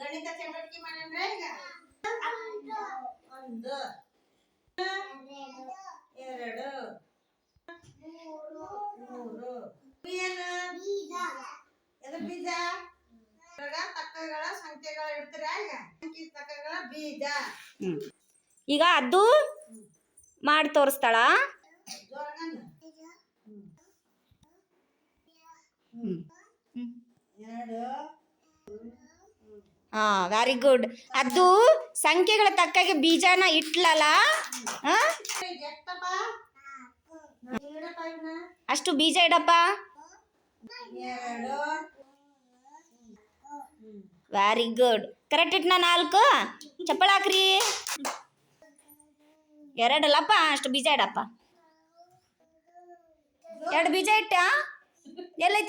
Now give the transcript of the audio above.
ಗಣಿತ ಚಟುವಟಿಕೆ ಮಾಡಂದ್ರೆ ಈಗ? ಒಂದು. ಎರಡು. ಮೂರು. ಎದ್ರ ಬೀಜ? ತಕ್ಕಗಳ ಸಂಖ್ಯೆಗಳ ಇಡ್ತೀರ ಈಗ? ತಕ್ಕಗಳ ಬೀಜ. ಈಗ ಅದು ಮಾಡಿ ತೋರಿಸ್ತಾಳ? ಹಾಂ ವೆರಿ ಗುಡ್ ಅದು ಸಂಖ್ಯೆಗಳ ತಕ್ಕಾಗೆ ಬೀಜನ ಇಟ್ಲಲ್ಲ? ಅಷ್ಟು ಬೀಜ ಇಡಪ್ಪ? ವೆರಿ ಗುಡ್ ಕರೆಕ್ಟ್ ಇಟ್ನ ನಾಲ್ಕು? ಚಪ್ಪಳ ಹಾಕ್ರಿ. ಎರಡಲ್ಲಪ್ಪ, ಅಷ್ಟು ಬೀಜ ಇಡಪ್ಪ. ಎರಡು ಬೀಜ ಇಟ್ಟ ಎಲ್ಲೈತಿ